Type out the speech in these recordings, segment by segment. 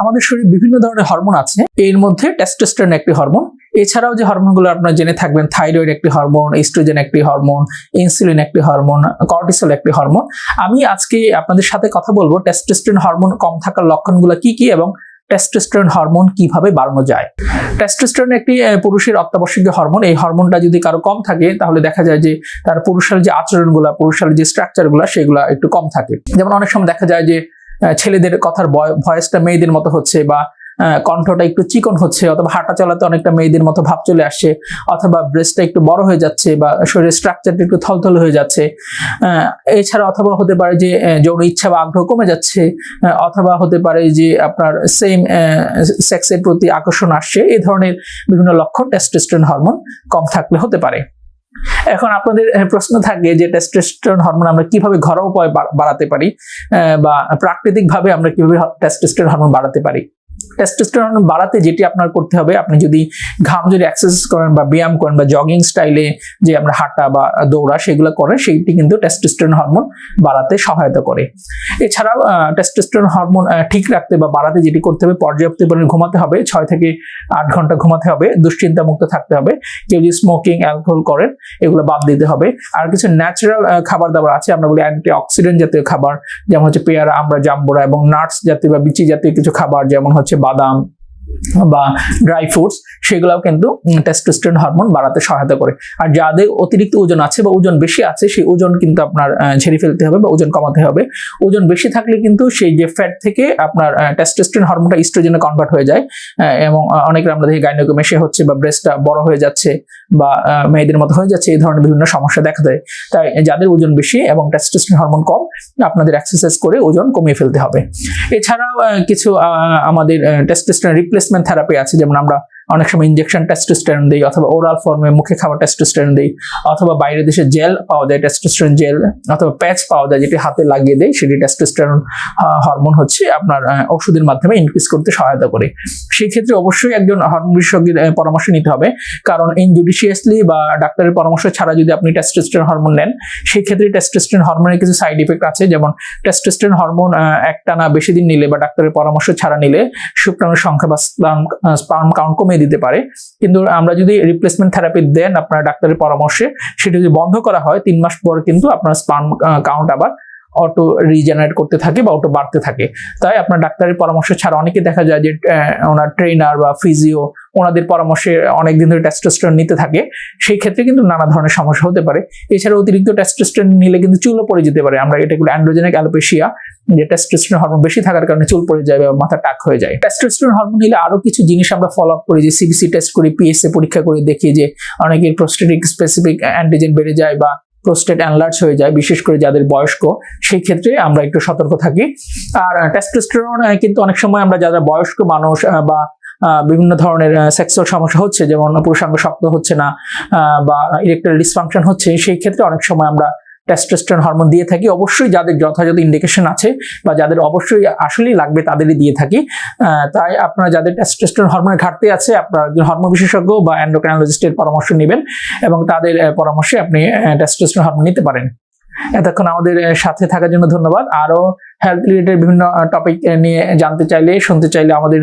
আমাদের শরীরে বিভিন্ন ধরনের হরমোন আছে। এর মধ্যে টেস্টোস্টেরন একটি হরমোন। এছাড়াও যে হরমোনগুলো আপনারা জেনে থাকবেন থাইরয়েড একটি হরমোন ইস্ট্রোজেন একটি হরমোন ইনসুলিন একটি হরমোন কর্টিসল একটি হরমোন। আমি আজকে আপনাদের সাথে কথা বলব টেস্টোস্টেরন হরমোন কম থাকার লক্ষণগুলো কি কি এবং টেস্টোস্টেরন হরমোন কীভাবে বাড়ানো যায়। টেস্টোস্টেরন একটি পুরুষের অত্যাবশ্যকীয় হরমোন। এই হরমোনটা যদি কারও কম থাকে, তাহলে দেখা যায় যে তার পুরুষের যে আচরণগুলো পুরুষের যে স্ট্রাকচারগুলো সেগুলো একটু কম থাকে। যেমন অনেক সময় দেখা যায় যে ছেলেদের কথার ভয়েসটা মেয়েদের মতো হচ্ছে বা কণ্ঠটা একটু চিকন হচ্ছে অথবা হাঁটা চলাতে অনেকটা মেয়েদের মতো ভাব চলে আসছে অথবা ব্রেস্টটা একটু বড় হয়ে যাচ্ছে বা শরীরের স্ট্রাকচারটা একটু থলথল হয়ে যাচ্ছে। এছাড়া অথবা হতে পারে যে যৌন ইচ্ছা বা আগ্রহ কমে যাচ্ছে অথবা হতে পারে যে, আপনার সেম সেক্সের প্রতি আকর্ষণ আসছে এই ধরনের বিভিন্ন লক্ষণ টেস্টোস্টেরন হরমোন কম থাকলে হতে পারে। এখন আপনাদের প্রশ্ন থাকে যে টেস্টোস্টেরন হরমোন আমরা কীভাবে ঘরোয়া উপায়ে বাড়াতে পারি বা প্রাকৃতিকভাবে আমরা কীভাবে টেস্টোস্টেরন হরমোন বাড়াতে পারি? টেস্টোস্টেরন বাড়াতে যেটি আপনার করতে হবে, আপনি যদি ঘাম যদি এক্সারসাইজ করেন বা ব্যায়াম করেন বা জগিং স্টাইলে যে আমরা হাঁটা বা দৌড়া সেগুলো করেন সেইটি কিন্তু টেস্টোস্টেরন হরমোন বাড়াতে সহায়তা করে। এছাড়াও টেস্টোস্টেরন হরমোন ঠিক রাখতে বা বাড়াতে যেটি করতে হবে, পর্যাপ্ত পরিমাণে ঘুমাতে হবে, ছয় থেকে আট ঘণ্টা ঘুমাতে হবে দুশ্চিন্তা মুক্ত থাকতে হবে, কেউ যদি স্মোকিং অ্যালকোহল করেন, এগুলো বাদ দিতে হবে। আর কিছু ন্যাচারাল খাবার দাবার আছে, আমরা বলি অ্যান্টি অক্সিডেন্ট জাতীয় খাবার, যেমন হচ্ছে পেয়ারা আমরা জাম্বুরা এবং নাটস জাতীয় বা বিচি জাতীয় কিছু খাবার, যেমন হচ্ছে বাদাম বা ড্রাই ফ্রুটস সেগুলোও কিন্তু টেস্টোস্টেরন হরমোন বাড়াতে সহায়তা করে। আর যাদের অতিরিক্ত ওজন আছে বা ওজন বেশি আছে সেই ওজন কিন্তু আপনার ঝেড়ে ফেলতে হবে বা ওজন কমাতে হবে। ওজন বেশি থাকলে কিন্তু সেই যে ফ্যাট থেকে আপনার টেস্টোস্টেরন হরমোনটা ইস্ট্রোজেনে কনভার্ট হয়ে যায়। এবং আহ, অনেকের আমরা দেখি গাইনোকোমেশিয়া হচ্ছে বা ব্রেস্টটা বড় হয়ে যাচ্ছে বা মেয়েদের মতো হয়ে যাচ্ছে এই ধরনের বিভিন্ন সমস্যা দেখা দেয়। তাই যাদের ওজন বেশি এবং টেস্টোস্টেরন হরমোন কম আপনাদের এক্সারসাইজ করে ওজন কমিয়ে ফেলতে হবে। এছাড়াও কিছু আমাদের টেস্টোস্টেরন রিপ্লেসমেন্ট থেরাপি আছে যেমন আমরা অনেক সময় ইনজেকশন টেস্টোস্টেরন দিই অথবা ওরাল ফর্মে মুখে খাওয়া টেস্টোস্টেরন দিই অথবা বাইরের দেশে জেল পাওয়া যায় টেস্টোস্টেরন জেল অথবা প্যাচ পাওয়া যায় যেটি হাতে লাগিয়ে দেয় সেটি টেস্টোস্টেরন হরমোন হচ্ছে আপনার ওষুধের মাধ্যমে ইনক্রিজ করতে সহায়তা করে। সেই ক্ষেত্রে অবশ্যই একজন হরমোন বিশেষজ্ঞের পরামর্শ নিতে হবে। কারণ ইনজুডিশিয়াসলি বা ডাক্তারের পরামর্শ ছাড়া যদি আপনি টেস্টোস্টেরন হরমোন নেন সেই ক্ষেত্রে টেস্টোস্টেরন হরমোনের কিছু সাইড ইফেক্ট আছে। যেমন টেস্টোস্টেরন হরমোন একটানা বেশি দিন নিলে বা ডাক্তারের পরামর্শ ছাড়া নিলে শুক্রাণুর সংখ্যা বা স্পার্ম কাউন্ট কমিয়ে দিতে পারে। কিন্তু আমরা যদি রিপ্লেসমেন্ট থেরাপি দেন আপনার ডাক্তারের পরামর্শে, সেটা যদি বন্ধ করা হয়, তিন মাস পর কিন্তু আপনার স্পার্ম কাউন্ট আবার অটো রিজেনারেট করতে থাকে বা অটো বাড়তে থাকে। তাই আপনার ডাক্তারের পরামর্শ ছাড়া অনেকে দেখা যায় যে ওনার ট্রেনার বা ফিজিও ওনাদের পরামর্শে অনেক দিন ধরে টেস্টোস্টেরন নিতে থাকে। সেই ক্ষেত্রে কিন্তু নানা ধরনের সমস্যা হতে পারে। এছাড়া অতিরিক্ত টেস্টোস্টেরন নিলে কিন্তু চুলও পড়ে যেতে পারে। আমরা এটাগুলো অ্যান্ড্রোজেনিক অ্যালোপেশিয়া যে টেস্টোস্টেরন হরমোন বেশি থাকার কারণে চুল পড়ে যায় বা মাথা টাক হয়ে যায়। টেস্টোস্টেরন হরমোন নিলে আরও কিছু জিনিস আমরা ফলো আপ করি, যে সিবিসি টেস্ট করি পিএসএ পরীক্ষা করে দেখি যে অনেকের প্রোস্টেটিক স্পেসিফিক অ্যান্টিজেন বেড়ে যায় বা প্রোস্টেট অ্যানলার্জ হয়ে যায়, বিশেষ করে যাদের বয়স্ক সেই ক্ষেত্রে আমরা একটু সতর্ক থাকি। আর টেস্টোস্টেরন কিন্তু অনেক সময় আমরা যারা বয়স্ক মানুষ বা বিভিন্ন ধরনের সেক্সুয়াল সমস্যা হচ্ছে, যেমন পুরুষাঙ্গ শক্ত হচ্ছে না বা ইলেকট্রাল ডিসফাংশন হচ্ছে, সেই ক্ষেত্রে অনেক সময় আমরা টেস্টোস্টেরন হরমোন দিয়ে থাকি, অবশ্যই যাদের যথাযথ ইন্ডিকেশন আছে বা যাদের অবশ্যই আসলেই লাগবে তাদেরই দিয়ে থাকি। তাই আপনারা যাদের টেস্টোস্টেরন হরমোনের ঘাটতি আছে, আপনারা একজন হরমোন বিশেষজ্ঞ বা অ্যান্ডোক্রাইনোলজিস্টের পরামর্শ নেবেন এবং তাদের পরামর্শে আপনি টেস্টোস্টেরন হরমোন নিতে পারেন। এতক্ষণ আমাদের সাথে থাকার জন্য ধন্যবাদ। আরও হেলথ রিলেটেড বিভিন্ন টপিক নিয়ে জানতে চাইলে, শুনতে চাইলে আমাদের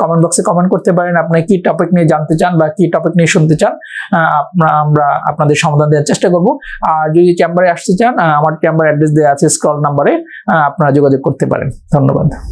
কমেন্ট বক্সে কমেন্ট করতে পারেন। আপনি কি টপিক নিয়ে জানতে চান বা কি টপিক নিয়ে শুনতে চান আমরা আপনাদের সমাধান দেওয়ার চেষ্টা করব। আর যদি চেম্বারে আসতে চান আমার চেম্বার অ্যাড্রেস দেওয়া আছে স্ক্রল নাম্বারে আপনারা যোগাযোগ করতে পারেন। ধন্যবাদ।